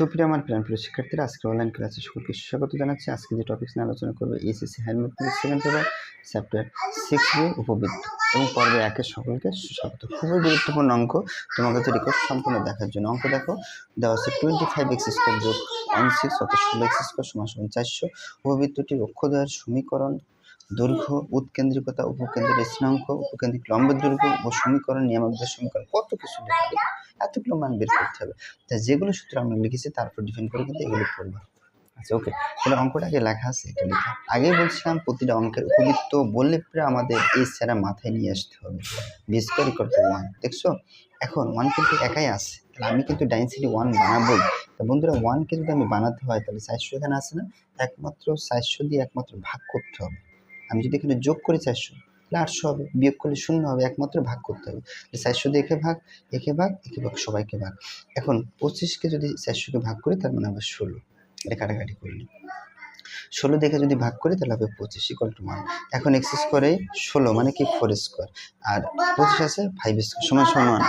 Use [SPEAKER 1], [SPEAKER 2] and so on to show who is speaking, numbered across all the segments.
[SPEAKER 1] সুপ্রিয় আমার প্ল্যান প্রিয় শিক্ষার্থীরা আজকে অনলাইন ক্লাসে সকলকে স্বাগত জানাচ্ছি। আজকে যে টপিক্স নিয়ে আলোচনা করব SSC police second paper chapter six B উপবৃত্ত। এবং পর্বে একের সকলকে সুস্বাগত। খুবই গুরুত্বপূর্ণ অঙ্ক তোমার কাছে রিকোয়েস্ট সম্পূর্ণ দেখার জন্য। অঙ্ক দেখো, দেওয়া আছে টোয়েন্টি ফাইভ এক্স স্কোয়ার যোগ ওয়ান সিক্স অর্থাৎ ষোলো এক্স স্কোয়ার সমান সমান চারশো। উপবৃত্তটির অক্ষদ্বয়ের সমীকরণ, দৈর্ঘ্য, উৎকেন্দ্রিকতা উপকেন্দ্রের স্থানাঙ্ক উপকেন্দ্রিক লম্ব দৈর্ঘ্য ও সমীকরণ নিয়ামকদের সমীকরণ। কত কিছু হবে এতগুলো মান বের করতে হবে। তা যেগুলো সূত্র আমরা লিখেছি, তার উপর ডিপেন্ড করে কিন্তু এগুলো পড়ব। আচ্ছা ওকে তাহলে অঙ্কটা আগে লেখা আছে, এটা লেখা। আগে বলছিলাম প্রতিটা অঙ্কের উপবৃত্ত বললে পরে আমাদের এই স্যারা মাথায় নিয়ে আসতে হবে। B square equal to one দেখছ? এখন ওয়ান কিন্তু একাই আছে। তাহলে আমি কিন্তু ডাইনসিটি ওয়ান বানাবোই তা বন্ধুরা ওয়ানকে যদি আমি বানাতে হয়, তাহলে চারশো এখানে আছে না? একমাত্র চারশো দিয়ে একমাত্র ভাগ করতে হবে। আমি যদি এখানে যোগ করি চারশো আটশো হবে, বিয়োগ করলে শূন্য হবে, একমাত্র ভাগ করতে হবে। চারশো দিয়ে একে ভাগ একে ভাগ একে ভাগ, সবাইকে ভাগ। এখন পঁচিশকে যদি চারশোকে ভাগ করি, তার মানে হবে ষোলো। এটা কাটাকাটি করলি। ষোলো দেখে যদি ভাগ করি, তাহলে হবে পঁচিশ ইকুয়াল টু ওয়ান এখন এক্স স্কোয়ারে ষোলো মানে কি ফোর স্কোয়ার আর পঁচিশ আছে ফাইভ স্কোয়ার সমান সমান।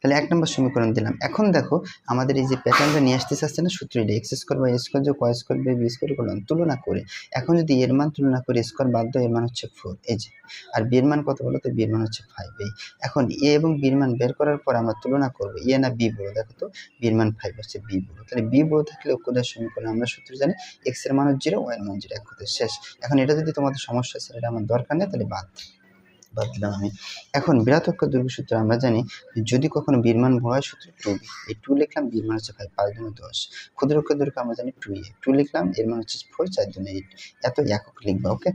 [SPEAKER 1] তাহলে এক নম্বর সমীকরণ দিলাম। এখন দেখো, আমাদের এই যে প্যাটার্নটা নিয়ে আসতে চাচ্ছে না, সূত্র এটা এক্স স্কোয়ার বা স্কোয়ার যোগ y square by B square করলাম তুলনা করে। এখন যদি এর মান তুলনা করে স্কোয়ার বাদ দাও, এর মান হচ্ছে ফোর এই যে। আর বি এর মান কত বলো তো? বি এর মান হচ্ছে ফাইভ এই। এখন এ এবং বির মান বের করার পর আমরা তুলনা করব এ না বি বড় দেখো তো বির মান ফাইভ হচ্ছে বি বড় তাহলে বি বড় থাকলে অক্ষদের সমীকরণ, আমরা সূত্র জানি এক্সের মান জিরো ওয়াই এর মান জিরো এক কথায় শেষ। এখন এটা যদি তোমাদের সমস্যা এটা আমার দরকার নেই, তাহলে বাদ বাদ দিলাম আমি। এখন বৃহৎক্ষ দৈর্ঘ্য সূত্র আমরা জানি যদি কখনো বীরমান বড় হয় সূত্র টু বি এই টু লিখলাম বীর মান হচ্ছে ফাইভ পাঁচ দুনে দশ। ক্ষুদ্রক্ষ দৈর্ঘ্য আমরা জানি টু এ। টু লিখলাম, এর মান হচ্ছে ফোর, চার দুনে এইট এত একক লিখবা ওকে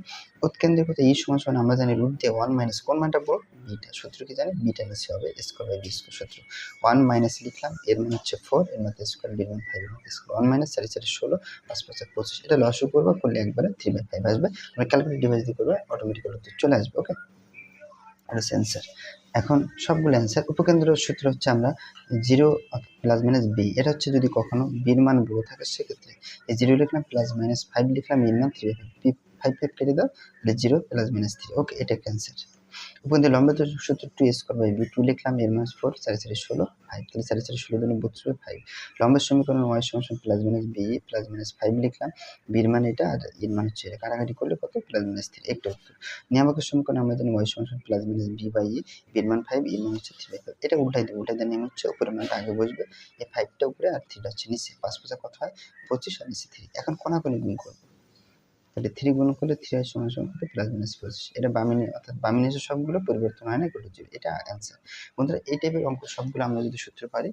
[SPEAKER 1] উৎকেন্দ্রিকতা এই সমান আমরা জানি রুট দিয়ে ওয়ান মাইনাস কোন মানটা বড়? বিটা। সূত্র কি জানি বিটা নিচে হবে স্কোয়ার বাই বি স্কোয়ার সূত্র। ওয়ান মাইনাস লিখলাম, এর মান হচ্ছে ফোর এর মধ্যে স্কোয়ার বীর মান ফাইভ স্কোয়ার ওয়ান মাইনাস চারি চারি ষোলো, পাঁচ পাঁচ পঁচিশ। এটা লসও করব, করলে একবারে থ্রি বাই ফাইভ আসবে। আমরা ক্যালকুলেট ডিভাইস দিয়ে করব অটোমেটিক্যালি চলে আসবে ওকে হচ্ছে অ্যান্সার এখন সবগুলো অ্যান্সার উপকেন্দ্র সূত্র হচ্ছে আমরা জিরো প্লাস মাইনাস বি এটা হচ্ছে যদি কখনো বির মান বড় থাকে, সেক্ষেত্রে এই জিরো লিখলাম প্লাস মাইনাস ফাইভ লিখলাম এর মান থ্রি ফাইভ ফাইভ কেটে দাও, তাহলে zero plus minus three okay এটা ক্যান্সার উপকেন্দ্র লম্ব সূত্র two square by B two লিখলাম, এর মাইনাস ফোর চারি চারি ষোলো ফাইভ তাহলে চারি চারি ষোলো দিনে বত্রিশ ফাইভ লম্বের সমীকরণ ওয়াই সমান plus minus B plus minus five লিখলাম বির মান এটা, আর এর মান হচ্ছে কাটাকাটি করলে কত? প্লাস মাইনাস থ্রি একটা উত্তর। নিয়ামকের সমীকরণ আমরা জানি ওয়াই সমান plus minus B by E বির মান ফাইভ এর মান হচ্ছে থ্রি বাই ফাইভ এটা উল্টাই দেবো, উল্টাই দেওয়ার নিয়ম হচ্ছে উপরের মানটা আগে বসবে, এই ফাইভটা উপরে আর থ্রিটা হচ্ছে নিচে। পাঁচ পাঁচা কথা হয়? পঁচিশ আর নিচে থ্রি এখন কোনাকুনি গুণ করব। তাহলে থ্রি গুণ করলে থ্রি আর সমান সমান প্লাস মাইনাস পঁচিশ। এটা বামিনী, অর্থাৎ বামিনে সবগুলো পরিবর্তন হয় না এটা অ্যান্সার বন্ধুরা, এই টাইপের অঙ্ক সবগুলো আমরা যদি সূত্র পারি